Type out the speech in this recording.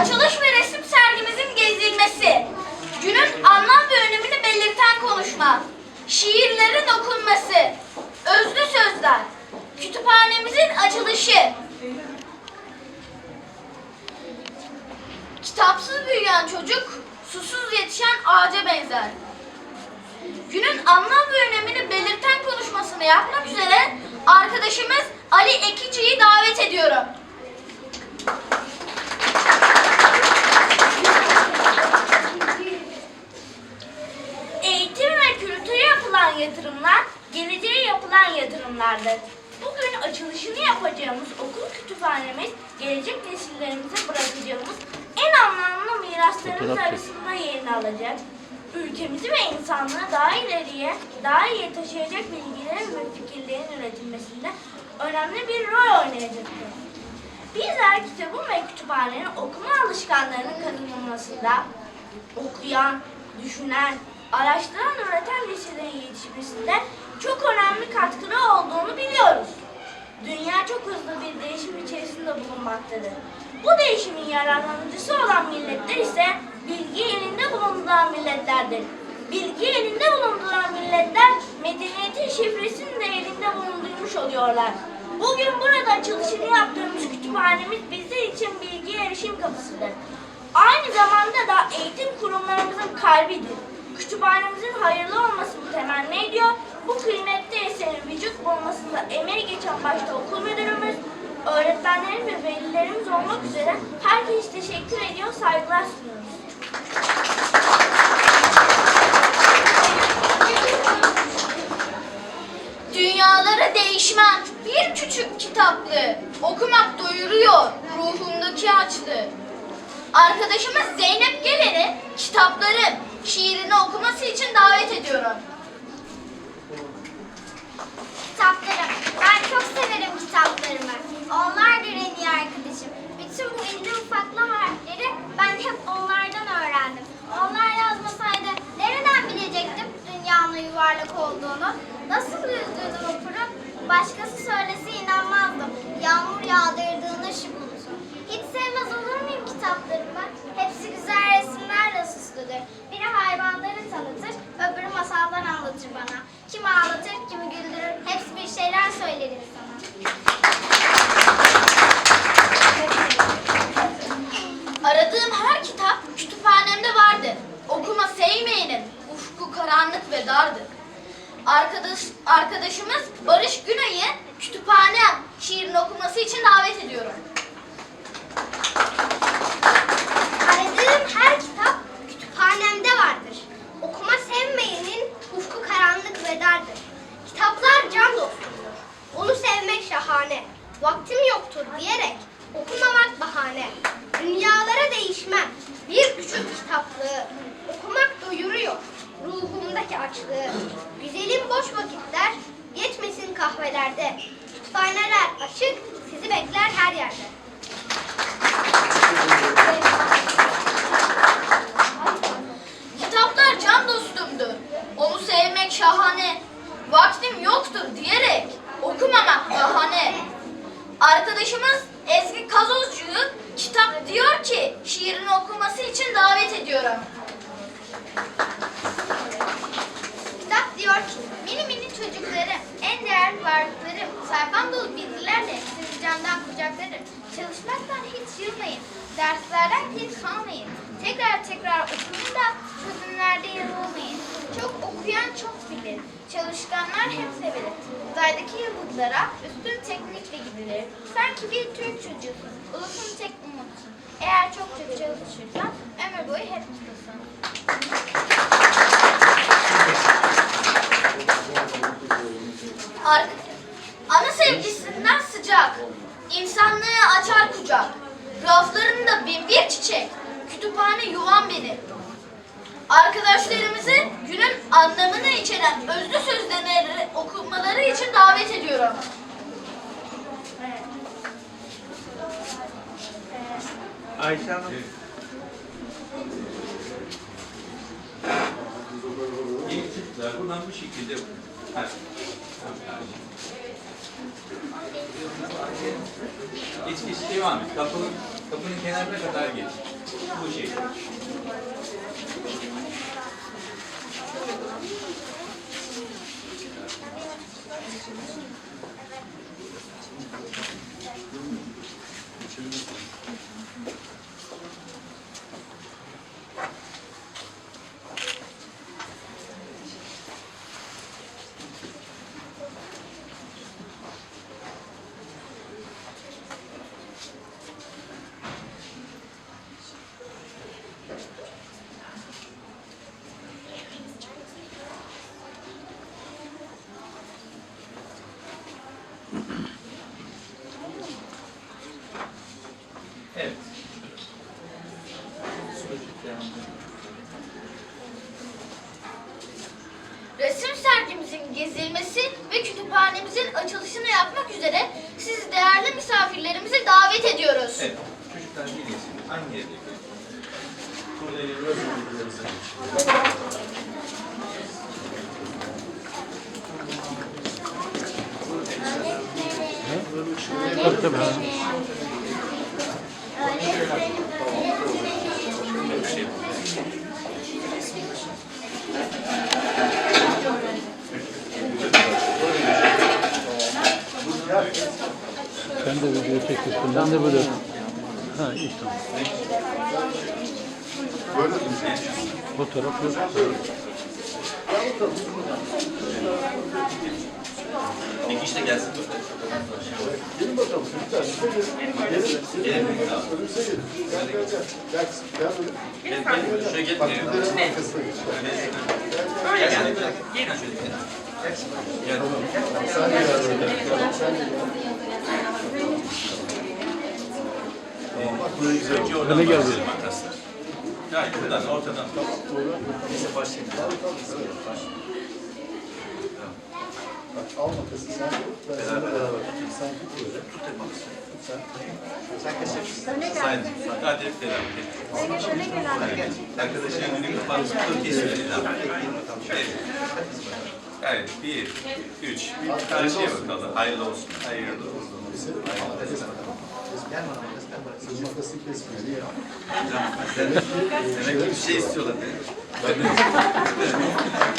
Açılış ve resim sergimizin gezilmesi. Günün anlam ve önemini belirten konuşma. Şiirlerin okunması. Özlü sözler. Kütüphanemizin açılışı. Kitapsız büyüyen çocuk, susuz yetişen ağaca benzer. Günün anlam ve önemini belirten konuşmasını yapmak üzere arkadaşımız Ali Ekici'yi davet ediyorum. Açılışını yapacağımız okul kütüphanemiz gelecek nesillerimize bırakacağımız en anlamlı miraslarımız arasında yerini alacak. Ülkemizi ve insanlığı daha ileriye, daha iyi taşıyacak bilgilerin ve fikirlerin üretilmesinde önemli bir rol oynayacaktır. Bizler kitabın ve kütüphanenin okuma alışkanlığının kazanılmasında okuyan, düşünen, araştıran, üreten nesillerin yetişmesinde çok önemli katkıları olduğunu biliyoruz. Dünya çok hızlı bir değişim içerisinde bulunmaktadır. Bu değişimin yararlanıcısı olan milletler ise bilgi elinde bulunduran milletlerdir. Bilgi elinde bulunduran milletler medeniyetin şifresini de elinde bulundurmuş oluyorlar. Bugün burada açılışını yaptığımız kütüphanemiz bizler için bilgi erişim kapısıdır. Aynı zamanda da eğitim kurumlarımızın kalbidir. Kütüphanemizin hayırlı olmasını temenni ediyor. Bu kıymetli bulmasında emeği geçen başta okul müdürümüz, öğretmenlerimiz ve velilerimiz olmak üzere herkese teşekkür ediyor, saygılar sunuyoruz. Dünyaları değişmen bir küçük kitaplı, okumak doyuruyor ruhumdaki açlığı. Arkadaşımız Zeynep Gelen'i kitapları, şiirini okuması için davet ediyorum. Kitaplarım. Ben çok severim kitaplarımı. Onlardır en iyi arkadaşım. Bütün bu ince ufaklı harfleri ben hep onlardan öğrendim. Onlar yazmasaydı nereden bilecektim dünyanın yuvarlak olduğunu? Nasıl yüzdüğünü vapurun başkası söylese inanmazdım. Yağmur yağdırdığını şu bulutun. Hiç sevmez olur muyum kitaplarımı? Hepsi güzel resimlerle süslüdür. Biri hayvanları tanıtır, öbürü masallar anlatır bana. Kimi ağlatır, kimi güldürür. Şeyler söyler insana. Aradığım her kitap kütüphanemde vardır. Okuma sevmeyenin ufku karanlık ve dardır. Arkadaş, arkadaşımız Barış Günay'ı kütüphane şiirini okuması için davet ediyorum. Aradığım her kitap kütüphanemde vardır. Okuma sevmeyenin ufku karanlık ve dardır. Kitaplar can dostumdur. Onu sevmek şahane. Vaktim yoktur diyerek okumamak bahane. Dünyalara değişmem. Bir küçük kitaplığı. Okumak doyuruyor. Ruhumdaki açlığı. Güzelim boş vakitler geçmesin kahvelerde. Kütüphaneler açık, sizi bekler her yerde. Kitaplar can dostumdur. Onu sevmek şahane. Vaktim yoktur diyerek okumamak bahane. Arkadaşımız Ezgi Kazozcu'yu kitap diyor ki şiirini okuması için davet ediyorum. Kitap diyor ki, mini mini çocuklarım, en değerli varlıklarım, sayfam dolu bilgilerle sizi kucaklarım. Çalışmaktan hiç yılmayın, derslerden hiç kalmayın. Tekrar tekrar okuyun da çözümlerde yanılmayın. Çok okuyan çok bilir, çalışkanlar hep sevilir. Uzaydaki yıldızlara üstün teknikle gidilir. Sanki bir Türk çocuğusun, ulusun tek umutsun. Eğer çok çok çalışırsan ömür boyu hep mutlusun. Arkadaşlarımızı günün anlamını içeren özlü sözleri okumaları için davet ediyorum. Ayşe Hanım. Çıktılar. Buradan bu şekilde. Geç geç devam et. Kapının, kapının kenarına kadar geç. Bu şey. Evet. Resim sergimizin gezilmesi ve kütüphanemizin açılışını yapmak üzere sizi değerli misafirlerimizi davet ediyoruz. Evet. Çocuklar gelin. Hangi yerde? Ben de video çekiyorsun. Ben de böyle. Ha iyi tamam. Fotoğraf yok. Kişi de gelsin. Gelin bakalım çocuklar size gelin. Gelin. Gelin. Önümüze gelin. Gel gel gel. Gel gel böyle. Gel, gel. Şuraya gel. Bak bunların arkasına geç. Gel, gel. Gelin şöyle. Gel. Gel gel. Bak Öne gel başlayalım arkadaşlar. Hayır, buradan, ortadan. Neyse başlayalım. Bak al makası sen. Beraber tutayım. Sen tut böyle. Tut hep Sen. Sen kesin. Sayın. Hadi hep beraber. Evet. Arkadaşın önünü kapatıp dur kesiyor. Evet. Evet, bir, üç. Karşıya bakalım. Hayırlı olsun. Hayırlı olsun. Kesmiyor. Niye? Demek ki bir şey istiyorlar.